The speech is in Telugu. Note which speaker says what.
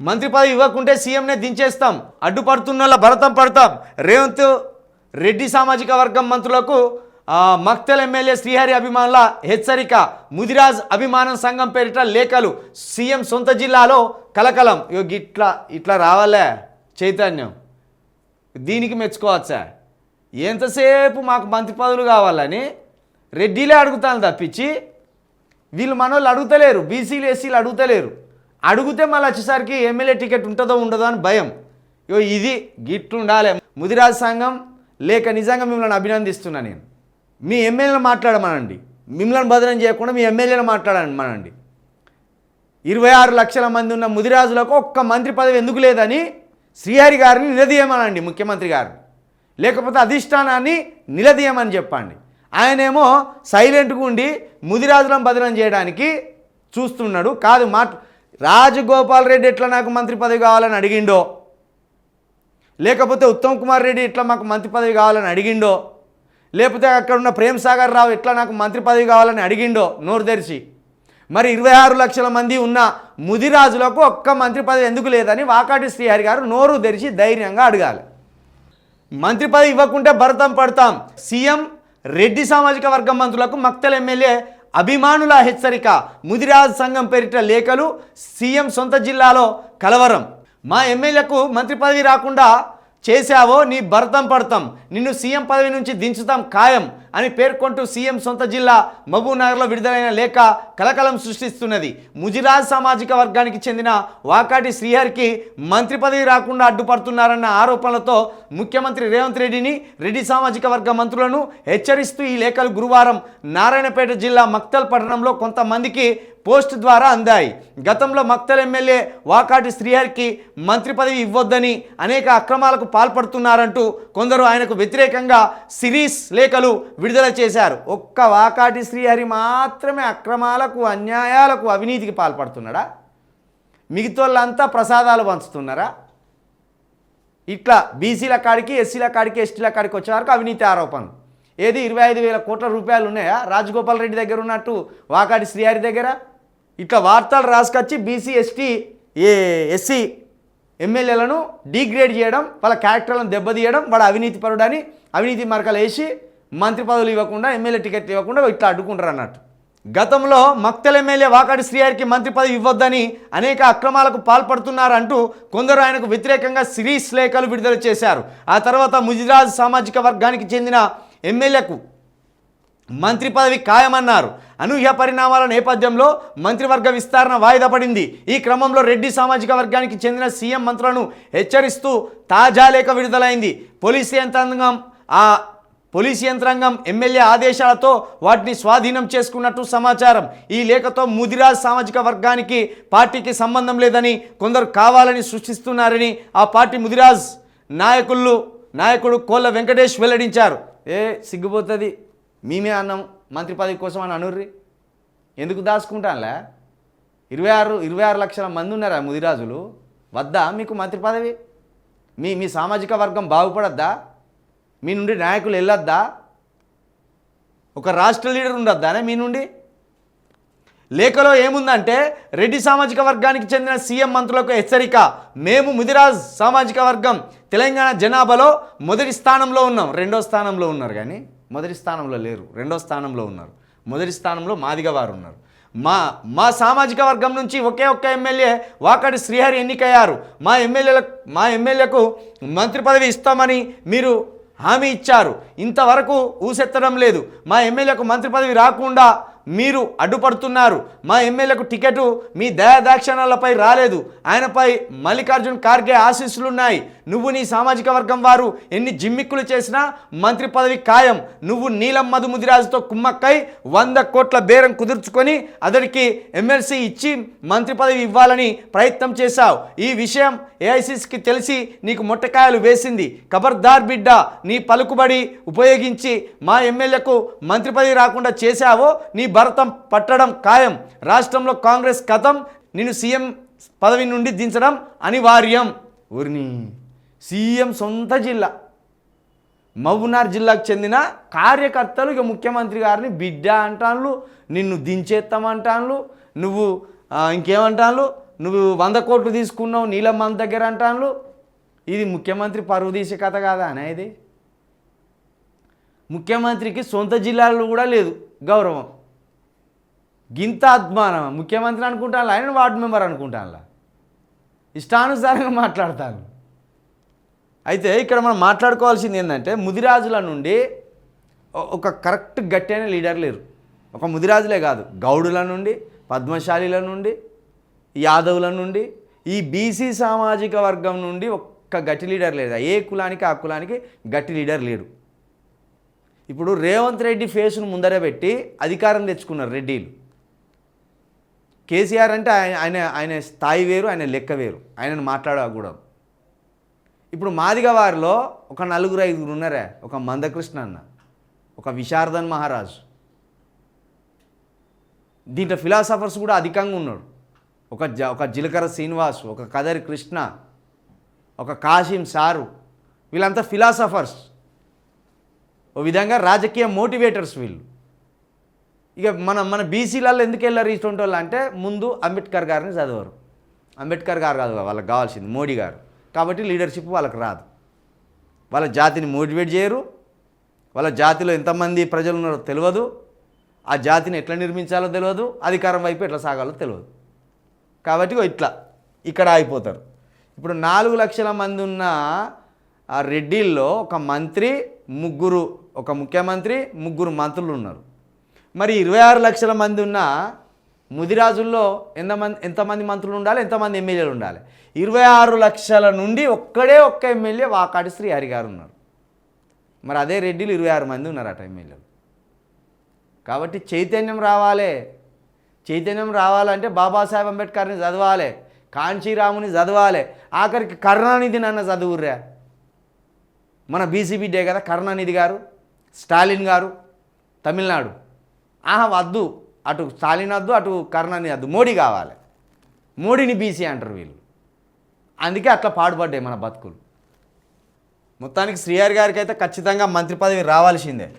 Speaker 1: మంత్రి పదవి ఇవ్వకుంటే సీఎంనే దించేస్తాం. అడ్డుపడుతున్న భరతం పడతాం. రేవంత్ రెడ్డి సామాజిక వర్గం మంత్రులకు మక్తల్ ఎమ్మెల్యే శ్రీహరి అభిమానుల హెచ్చరిక ముదిరాజ్ అభిమానం సంఘం పేరిట లేఖలు సీఎం సొంత జిల్లాలో కలకలం. ఇగో ఇట్లా ఇట్లా రావాలే చైతన్యం. దీనికి మెచ్చుకోవచ్చా ఎంతసేపు మాకు మంత్రి పదవులు కావాలని రెడ్డిలే అడుగుతాను తప్పించి వీళ్ళు మనోళ్ళు అడుగుతలేరు బీసీలు ఎస్సీలు అడుగుతలేరు. అడిగితే మళ్ళీ వచ్చేసరికి ఎమ్మెల్యే టికెట్ ఉంటుందో ఉండదో అని భయం. ఇగో ఇది గిట్లుండాలి. ముదిరాజ్ సంఘం లేక నిజంగా మిమ్మల్ని అభినందిస్తున్నా నేను. మీ ఎమ్మెల్యేలు మాట్లాడమనండి. మిమ్మల్ని బదనం చేయకుండా మీ ఎమ్మెల్యేలు మాట్లాడమనండి. ఇరవై ఆరు లక్షల మంది ఉన్న ముదిరాజులకు ఒక్క మంత్రి పదవి ఎందుకు లేదని శ్రీహరి గారిని నిలదీయమనండి ముఖ్యమంత్రి గారు లేకపోతే అధిష్టానాన్ని నిలదీయమని చెప్పండి. ఆయనేమో సైలెంట్గా ఉండి ముదిరాజులను బదనం చేయడానికి చూస్తున్నాడు. కాదు మాట రాజగోపాల్ రెడ్డి ఎట్లా నాకు మంత్రి పదవి కావాలని అడిగిండో? లేకపోతే ఉత్తమ్ కుమార్ రెడ్డి ఇట్లా మాకు మంత్రి పదవి కావాలని అడిగిండో? లేకపోతే అక్కడ ఉన్న ప్రేమ్ సాగర్ రావు ఎట్లా నాకు మంత్రి పదవి కావాలని అడిగిండో? నోరు తెరిచి. మరి ఇరవై ఆరు లక్షల మంది ఉన్న ముదిరాజులకు ఒక్క మంత్రి పదవి ఎందుకు లేదని వాకాటి శ్రీహరి గారు నోరు తెరిచి ధైర్యంగా అడగాలి. మంత్రి పదవి ఇవ్వకుంటే భరతం పడతాం. సీఎం రెడ్డి సామాజిక వర్గం మంత్రులకు మక్తల్ ఎమ్మెల్యే అభిమానుల హెచ్చరిక. ముదిరాజ్ సంఘం పేరిట లేఖలు సీఎం సొంత జిల్లాలో కలవరం. మా ఎమ్మెల్యేకు మంత్రి పదవి రాకుండా చేశావో నీ భరతం పడతాం. నిన్ను సీఎం పదవి నుంచి దించుతాం ఖాయం అని పేర్కొంటూ సీఎం సొంత జిల్లా మహబూబ్నగర్లో విడుదలైన లేఖ కలకలం సృష్టిస్తున్నది. ముజిరాజ్ సామాజిక వర్గానికి చెందిన వాకాటి శ్రీహరికి మంత్రి పదవి రాకుండా అడ్డుపడుతున్నారన్న ఆరోపణలతో ముఖ్యమంత్రి రేవంత్ రెడ్డిని రెడ్డి సామాజిక వర్గ మంత్రులను హెచ్చరిస్తూ ఈ లేఖలు గురువారం నారాయణపేట జిల్లా మక్తల్ పట్టణంలో కొంతమందికి పోస్ట్ ద్వారా అందాయి. గతంలో మక్తల్ ఎమ్మెల్యే వాకాటి శ్రీహరికి మంత్రి పదవి ఇవ్వొద్దని అనేక అక్రమాలకు పాల్పడుతున్నారంటూ కొందరు ఆయనకు వ్యతిరేకంగా సిరీస్ లేఖలు విడుదల చేశారు. ఒక్క వాకాటి శ్రీహరి మాత్రమే అక్రమాలకు అన్యాయాలకు అవినీతికి పాల్పడుతున్నాడా? మిగతా ప్రసాదాలు పంచుతున్నారా? ఇట్లా బీసీల కాడికి ఎస్సీల కాడికి ఎస్టీల కాడికి వచ్చే వరకు అవినీతి ఆరోపణలు ఏది ఇరవై ఐదు వేల కోట్ల రూపాయలు ఉన్నాయా? రాజగోపాల్ రెడ్డి దగ్గర ఉన్నట్టు వాకాటి శ్రీహరి దగ్గర? ఇట్లా వార్తలు రాసుకొచ్చి బీసీ ఎస్టీ ఏ ఎస్సీ ఎమ్మెల్యేలను డీగ్రేడ్ చేయడం వాళ్ళ క్యారెక్టర్లను దెబ్బతీయడం వాడు అవినీతి పరుడని అవినీతి మరకలు వేసి మంత్రి పదవులు ఇవ్వకుండా ఎమ్మెల్యే టికెట్ ఇవ్వకుండా ఇట్లా అడ్డుకుంటారు అన్నట్టు. గతంలో మక్తల్ ఎమ్మెల్యే వాకాడి శ్రీహారికి మంత్రి పదవి ఇవ్వొద్దని అనేక అక్రమాలకు పాల్పడుతున్నారంటూ కొందరు ఆయనకు వ్యతిరేకంగా సిరీస్ లేఖలు విడుదల చేశారు. ఆ తర్వాత ముజిరాజ్ సామాజిక వర్గానికి చెందిన ఎమ్మెల్యేకు మంత్రి పదవి ఖాయమన్నారు. అనూహ్య పరిణామాల నేపథ్యంలో మంత్రివర్గ విస్తరణ వాయిదా పడింది. ఈ క్రమంలో రెడ్డి సామాజిక వర్గానికి చెందిన సీఎం మంత్రులను హెచ్చరిస్తూ తాజా లేఖ విడుదలైంది. పోలీస్ యంత్రాంగం ఆ పోలీస్ యంత్రాంగం ఎమ్మెల్యే ఆదేశాలతో వాటిని స్వాధీనం చేసుకున్నట్టు సమాచారం. ఈ లేఖతో ముదిరాజ్ సామాజిక వర్గానికి పార్టీకి సంబంధం లేదని కొందరు కావాలని సృష్టిస్తున్నారని ఆ పార్టీ ముదిరాజ్ నాయకులు నాయకుడు కోళ్ళ వెంకటేష్ వెల్లడించారు. ఏ సిగ్గుపోతుంది. మేమే అన్నాం. మంత్రి పదవి కోసం అని అనుర్రి. ఎందుకు దాచుకుంటానులే? ఇరవై ఆరు ఇరవై ఆరు లక్షల మంది ఉన్నారా ముదిరాజులు? వద్దా మీకు మంత్రి పదవి? మీ మీ సామాజిక వర్గం బాగుపడద్దా? మీ నుండి నాయకులు వెళ్ళొద్దా? ఒక రాష్ట్ర లీడర్ ఉండొద్దానే మీ నుండి? లేఖలో ఏముందంటే రెడ్డి సామాజిక వర్గానికి చెందిన సీఎం మంత్రులకు హెచ్చరిక. మేము ముదిరాజ్ సామాజిక వర్గం తెలంగాణ జనాభాలో మొదటి స్థానంలో ఉన్నాం. రెండో స్థానంలో ఉన్నారు కానీ. మొదటి స్థానంలో లేరు రెండో స్థానంలో ఉన్నారు. మొదటి స్థానంలో మాదిగ వారు ఉన్నారు. మా మా సామాజిక వర్గం నుంచి ఒకే ఒక్క ఎమ్మెల్యే వాకడి శ్రీహరి ఎన్నికయ్యారు. మా ఎమ్మెల్యేలకు మా ఎమ్మెల్యేకు మంత్రి పదవి ఇస్తామని మీరు హామీ ఇచ్చారు. ఇంతవరకు ఊసెత్తడం లేదు. మా ఎమ్మెల్యేకు మంత్రి పదవి రాకుండా మీరు అడ్డుపడుతున్నారు. మా ఎమ్మెల్యేకు టికెట్ మీ దయాదాక్షణాలపై రాలేదు. ఆయనపై మల్లికార్జున్ ఖార్గే ఆశీస్సులున్నాయి. నువ్వు నీ సామాజిక వర్గం వారు ఎన్ని జిమ్మిక్కులు చేసినా మంత్రి పదవి ఖాయం. నువ్వు నీలం మధు ముదిరాజుతో కుమ్మక్కై వంద కోట్ల బేరం కుదుర్చుకొని అతడికి ఎమ్మెల్సీ ఇచ్చి మంత్రి పదవి ఇవ్వాలని ప్రయత్నం చేశావు. ఈ విషయం ఏఐసిసికి తెలిసి నీకు మొట్టకాయలు వేసింది. ఖబర్దార్ బిడ్డ నీ పలుకుబడి ఉపయోగించి మా ఎమ్మెల్యేకు మంత్రి పదవి రాకుండా చేశావో నీ భరతం పట్టడం ఖాయం. రాష్ట్రంలో కాంగ్రెస్ కథం నేను సీఎం పదవి నుండి దించడం అనివార్యం. ఊరిని సీఎం సొంత జిల్లా. మహబూబ్నగర్ జిల్లాకు చెందిన కార్యకర్తలు ఇక ముఖ్యమంత్రి గారిని బిడ్డ అంటాన్లు నిన్ను దించేస్తామంటాను నువ్వు ఇంకేమంటాన్లు నువ్వు వంద కోట్లు తీసుకున్నావు నీలం మన దగ్గర అంటాన్లు. ఇది ముఖ్యమంత్రి పరువు తీసే కథ కాదా అనేది ముఖ్యమంత్రికి సొంత జిల్లాలో కూడా లేదు గౌరవం. గింత అద్మానం ముఖ్యమంత్రి అనుకుంటాను ఆయన వార్డు మెంబర్ అనుకుంటాను ఇష్టానుసారంగా మాట్లాడతాను. అయితే ఇక్కడ మనం మాట్లాడుకోవాల్సింది ఏంటంటే ముదిరాజుల నుండి ఒక కరెక్ట్ గట్టి అయిన లీడర్ లేరు. ఒక ముదిరాజులే కాదు. గౌడుల నుండి పద్మశాలిల నుండి యాదవుల నుండి ఈ బీసీ సామాజిక వర్గం నుండి ఒక్క గట్టి లీడర్ లేదు. ఏ కులానికి ఆ కులానికి గట్టి లీడర్ లేడు. ఇప్పుడు రేవంత్ రెడ్డి ఫేస్ను ముందర పెట్టి అధికారం తెచ్చుకున్నారు రెడ్డిలు. కేసీఆర్ అంటే ఆయన ఆయన ఆయన స్థాయి వేరు ఆయన లెక్క వేరు. ఆయనను మాట్లాడకూడదు. ఇప్పుడు మాదిగ వారిలో ఒక నలుగురు ఐదుగురు ఉన్నారే. ఒక మందకృష్ణ అన్న ఒక విశారదన్ మహారాజ్. దీంట్లో ఫిలాసఫర్స్ కూడా అధికంగా ఉన్నాడు. ఒక జ ఒక జిలకర శ్రీనివాస్ ఒక కదరి కృష్ణ ఒక కాశీం సారు. వీళ్ళంతా ఫిలాసఫర్స్. ఓ విధంగా రాజకీయ మోటివేటర్స్ వీళ్ళు. ఇక మన మన బీసీలలో ఎందుకు వెళ్ళారు ఇటువంటి వాళ్ళు అంటే ముందు అంబేద్కర్ గారిని చదివారు. అంబేద్కర్ గారు కాదు వాళ్ళకి కావాల్సింది మోడీ గారు. కాబట్టి లీడర్షిప్ వాళ్ళకి రాదు. వాళ్ళ జాతిని మోటివేట్ చేయరు. వాళ్ళ జాతిలో ఎంతమంది ప్రజలు ఉన్నారో తెలియదు. ఆ జాతిని ఎట్లా నిర్మించాలో తెలియదు. అధికారం వైపు ఎట్లా సాగాలో తెలియదు. కాబట్టి ఇట్లా ఇక్కడ ఆగిపోతారు. ఇప్పుడు నాలుగు లక్షల మంది ఉన్న ఆ రెడ్డిల్లో ఒక మంత్రి ముగ్గురు ఒక ముఖ్యమంత్రి ముగ్గురు మంత్రులు ఉన్నారు. మరి ఇరవై ఆరు లక్షల మంది ఉన్న ముదిరాజుల్లో ఎంతమంది ఎంతమంది మంత్రులు ఉండాలి ఎంతమంది ఎమ్మెల్యేలు ఉండాలి? ఇరవై ఆరు లక్షల నుండి ఒక్కడే ఒక్క ఎమ్మెల్యే వాకాటి శ్రీహరి గారు ఉన్నారు. మరి అదే రెడ్డిలు ఇరవై ఆరు మంది ఉన్నారు అట ఎమ్మెల్యేలు. కాబట్టి చైతన్యం రావాలి. చైతన్యం రావాలంటే బాబాసాహెబ్ అంబేద్కర్ని చదవాలి. కాంచీరాముని చదవాలి. ఆఖరికి కరుణానిధి నన్న చదువుర్రా. మన బీసీబీ డే కదా కరుణానిధి గారు స్టాలిన్ గారు తమిళనాడు. ఆహా వద్దు. అటు స్టాలిన్ వద్దు అటు కర్ణని వద్దు. మోడీ కావాలి. మోడీని బీసీ అంటారు వీళ్ళు. అందుకే అట్లా పాడుపడ్డాయి మన బతుకులు. మొత్తానికి శ్రీఆర్ గారికి అయితే ఖచ్చితంగా మంత్రి పదవి రావాల్సిందే.